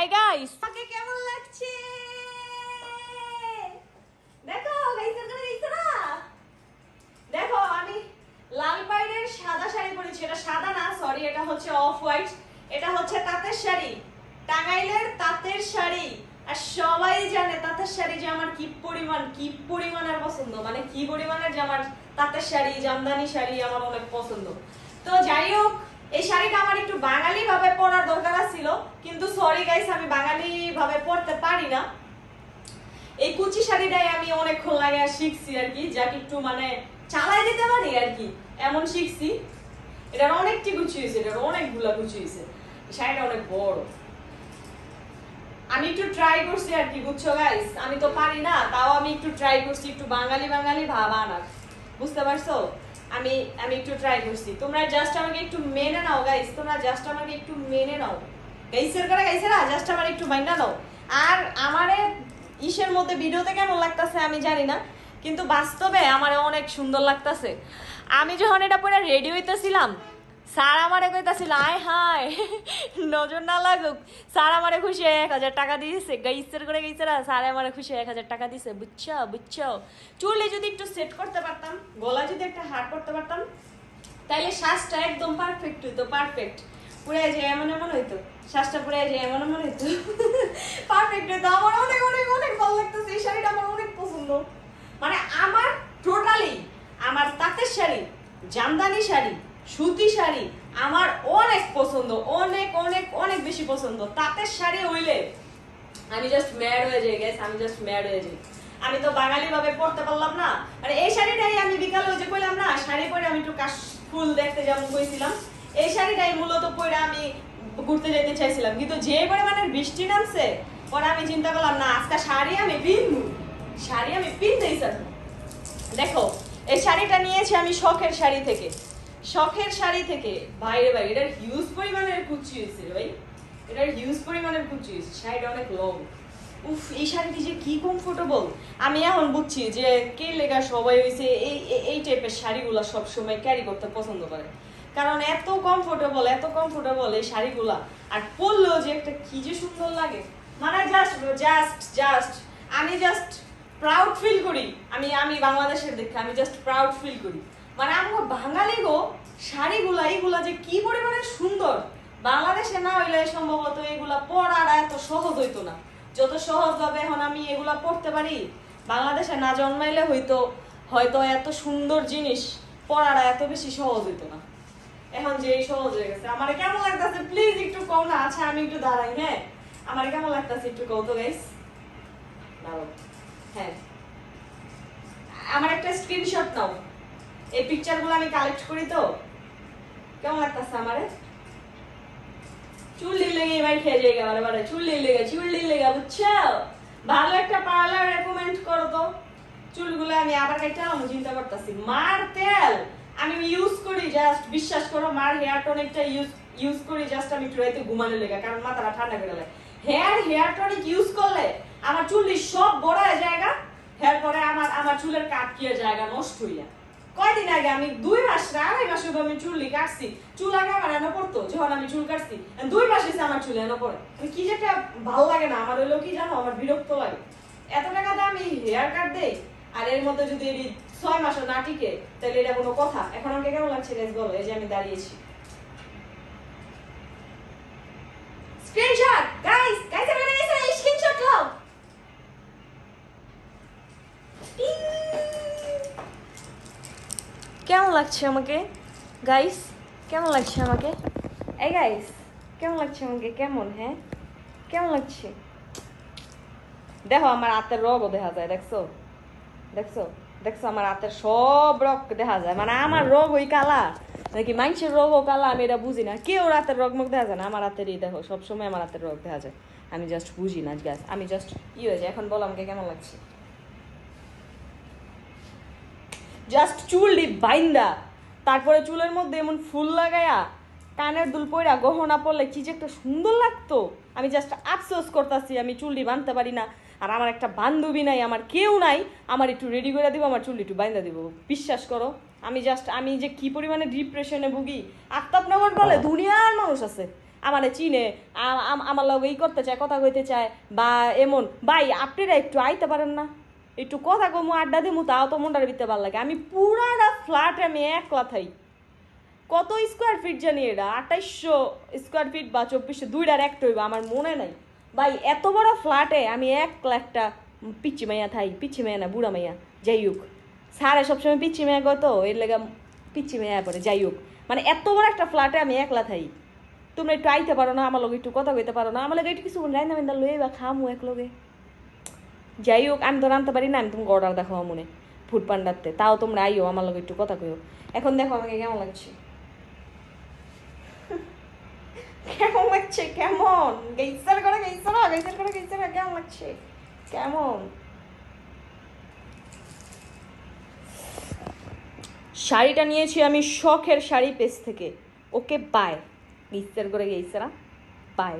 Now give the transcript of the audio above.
এই গাইস আমাকে কেমন লাগছে? দেখো গাইছে করে গাইছে না? দেখো, আমি লাল পাইনের সাদা শাড়ি পরেছি। এটা সাদা না সরি এটা হচ্ছে অফ হোয়াইট এটা হচ্ছে তাঁতের শাড়ি। টাঙ্গাইলের তাঁতের শাড়ি। আর সবাই জানে তাঁতের শাড়ি যে আমার কি পরিমাণ, কি পরিমাণের পছন্দ। মানে কি পরিমাণের যে আমার তাঁতের শাড়ি, জামদানি শাড়ি আমার অনেক পছন্দ। তো যাই হোক এই শাড়িটা আমার একটু বাঙালি ভাবে পরার দরকার ছিল কিন্তু সরি গাইস আমি বাঙালি ভাবে পরতে পারি না। এই কুচি শাড়িটাই আমি অনেকক্ষণ লাগে শিখছি আর কি, যাকে একটু মানে চালাই দিতে পারি আর কি, এমন শিখছি। এটার অনেকটি কুচি হয়েছে এটার অনেকগুলা কুচি হয়েছে শাড়িটা অনেক বড়। আমি একটু ট্রাই করছি আর কি, বুঝছ গাইস আমি তো পারি না, তাও আমি একটু ট্রাই করছি, একটু বাঙালি বাঙালি ভাব আনার। বুঝতে পারছ? আমি আমি একটু ট্রাই করছি। তোমরা জাস্ট আমাকে একটু মেনে নাও গাইস তোমরা জাস্ট আমাকে একটু মেনে নাও। গাইসের করে গাইসেরা জাস্ট আমার একটু মাইনা নাও। আর আমারে ইসের মধ্যে ভিডিওতে কেমন লাগতাছে আমি জানি না, কিন্তু বাস্তবে আমার অনেক সুন্দর লাগতাছে। আমি যখন এটা পরে রেডি হইতেছিলাম স্যার আমারে কইতাছিল, আয় হায়, নজর না লাগুক। স্যার আমারে খুশি এক হাজার টাকা দিয়েছে। গাইসের করে গেছে না, স্যার আমারে খুশি এক হাজার টাকা দিয়েছে। বুঝছ বুঝছ? চুলে যদি একটু সেট করতে পারতাম গলা যদি একটা হার করতে পারতাম, তাইলে শ্বাসটা একদম পারফেক্ট হইতো পারফেক্ট পুরে যে এমন এমন হইতো, শ্বাসটা পুরে যে এমন এমন হইতো। পারফেক্ট হইতো। আমার অনেক অনেক অনেক ভালো লাগতেছে, এই শাড়িটা আমার অনেক পছন্দ। মানে আমার টোটালি আমার তাঁতের শাড়ি, জামদানি শাড়ি সুতি শাড়ি আমার অনেক পছন্দ, অনেক অনেক অনেক বেশি পছন্দ। তাঁতের শাড়ি হইলে আমি জাস্ট ম্যাড হয়ে যাই গেস আমি জাস্ট ম্যাড হয়ে যাই। আমি তো বাঙালি ভাবে পড়তে পারলাম না। মানে এই শাড়িটাই আমি বিকালে যে কইলাম না, শাড়ি পরে আমি একটু কাশ ফুল দেখতে যেমন কইছিলাম, এই শাড়িটাই মূলত পরে আমি ঘুরতে যেতে চাইছিলাম। কিন্তু যে পরিমাণের বৃষ্টি নামছে, পরে আমি চিন্তা করলাম, না, আজকে শাড়ি আমি পিনবো। শাড়ি আমি পিনতেই চাই। দেখো, এই শাড়িটা নিয়েছি আমি শখের শাড়ি থেকে। শখের শাড়ি থেকে বাইরে বাইরে, এটার হিউজ পরিমাণের কুচি হয়েছে ভাই। এটার হিউজ পরিমাণের কুচি হয়েছে শাড়িটা অনেক লং উফ, এই শাড়িটি যে কি কমফোর্টেবল আমি এখন বুঝছি যে কে লেগা সবাই হয়েছে এই, এই- টাইপের শাড়িগুলা সব সময় ক্যারি করতে পছন্দ করে। কারণ এত কমফোর্টেবল এত কমফোর্টেবল এই শাড়িগুলা। আর পরলেও যে একটা কি যে সুন্দর লাগে। মানে জাস্ট জাস্ট জাস্ট আমি জাস্ট প্রাউড ফিল করি। আমি আমি বাংলাদেশের দেখে আমি জাস্ট প্রাউড ফিল করি। মানে আমার বাঙালি গো, শাড়িগুলা, এইগুলা যে কি পরিমাণে সুন্দর। বাংলাদেশে না হইলে সম্ভবত এগুলা পরাটা এত সহজ হইতো না। যত সহজ ভাবে এখন আমি এগুলা পড়তে পারি, বাংলাদেশে না জন্মাইলে হয়তো হয়তো এত সুন্দর জিনিস পড়াটা এত বেশি সহজ হইতো না। এখন যে সহজ হয়ে গেছে, আমার কেমন লাগতেছে? প্লিজ একটু কম না। আচ্ছা আমি একটু দাঁড়াই হ্যাঁ? আমার কেমন লাগতেছে একটু কও তো গাইস হ্যাঁ। আমার একটা স্ক্রিনশট নাও। এই পিকচারগুলো আমি কালেক্ট করি তো। কেমন লাগতেছে আমারে? চুল লেগে এবার খেয়ে যাই বারে বারে চুল লেগে চুল লেগে বুঝছ? ভালো একটা পার্লার রেকমেন্ড করো তো। চুলগুলো আমি আবার কেটে আমি চিন্তা করতেছি, মার তেল! আমি ইউজ করি জাস্ট বিশ্বাস করো, মার হেয়ার টনিকটা ইউজ ইউজ করি জাস্ট আমি একটু ঘুমানো লেগে, কারণ মাথাটা ঠান্ডা করে লাগে হেয়ার হেয়ার টনিক ইউজ করলে আমার চুলটি সব বড় হয়ে জায়গা হেয়ার পরে আমার আমার চুলের কাটকিয়ে জায়গা নষ্ট হইয়া। কয়দিন আগে আমি দুই মাস না আড়াই মাস আমি চুল কাটছি। চুল আগে আমার এনে পড়তো, যখন আমি চুল কাটছি। দুই মাস এসে আমার চুল এনে পড়ে। কি যে একটা ভালো লাগে না, আমার হইল কি জানো, আমার বিরক্ত লাগে। এত টাকা দিয়ে আমি হেয়ার কাট দেই, আর এর মধ্যে যদি ছয় মাসও না টিকে, তাহলে এটা কোনো কথা। এখন আমাকে কেমন লাগছে রেস বলো? এই যে আমি দাঁড়িয়েছি স্ক্রিনশট গাইস গাইস আমি নিয়েছি এই স্ক্রিনশট নাও কেমন লাগছে আমাকে? গাইস কেমন লাগছে আমাকে? এই গাইস কেমন লাগছে আমাকে? কেমন হ্যাঁ? কেমন লাগছে? দেখো আমার হাতের রগও দেখা যায়, দেখছ? দেখছ? দেখছ আমার হাতের সব রগ দেখা যায়। মানে আমার রোগ ওই কালা, নাকি মানুষের রোগও কালা, আমি এটা বুঝি না। কেউ রাতের রোগ মুখ দেখা যায় না? আমার হাতেরই দেখো, সবসময় আমার হাতের রোগ দেখা যায়। আমি জাস্ট বুঝি না গ্যাস আমি জাস্ট ই হয়ে যায় এখন বলো আমাকে কেমন লাগছে? জাস্ট চুল ডিপ বাইন্দা। তারপরে চুলের মধ্যে এমন ফুল লাগায়া, কানের দুল পয়রা গহনা পরলে কি যে একটা সুন্দর লাগতো। আমি জাস্ট আফসোস করতেছি, আমি চুলটি বাঁধতে পারি না। আর আমার একটা বান্ধবী নাই, আমার কেউ নাই, আমার একটু রেডি করে দিব, আমার চুলটি একটু বাইন্দা দিব। বিশ্বাস করো, আমি জাস্ট আমি যে কি পরিমাণে ডিপ্রেশনে ভুগি আফতাবনগর বলে দুনিয়ার মানুষ আছে। আমার চিনে আম- আমার লগে ই করতে চায়, কথা কইতে চায়, বা এমন, ভাই, আপনারা একটু আইতে পারেন না। একটু কথা কমু আড্ডা দিমু, তাও তো মনটার ভিতরে ভালো লাগে। আমি পুরাটা ফ্ল্যাটে আমি একলা থাই কত স্কোয়ার ফিট জানি এটা আঠাইশশো স্কোয়ার ফিট বা চব্বিশশো দুইটার একটা হইব, আমার মনে নাই। ভাই, এত বড় ফ্ল্যাটে আমি এক একটা পিচ্ছি মাইয়া থাই পিচ্ছি মাইয়া না, বুড়া মাইয়া, যাই হোক। সারে সবসময় পিচ্ছি মাইয়া গত এর লেগে পিচ্ছি মাইয়া পরে, যাই হোক। মানে এত বড় একটা ফ্ল্যাটে আমি একলা থাই। তোমরা একটু আইতে পারো না, আমার লগে একটু কথা কইতে পারো না, আমার লগে একটু কিছু রান্না বান্না লই বা খামু এক লগে যাই হোক আমি তো রানতে পারি না, আমি তোমাকে অর্ডার দেখাবো মনে। ফুড পান্ডারতে তাও তোমরা আইও আমার লগে একটু কথা কইও এখন দেখো আমাকে কেমন লাগছে। কেমন লাগছে, কেমন? গেইসার করে, গেইসার গেইসার করে, গেইসার কেমন লাগছে? কেমন? শাড়িটা নিয়েছি আমি শখের শাড়ি পেজ থেকে। ওকে বাই গেইসার করে, গেইসারা বাই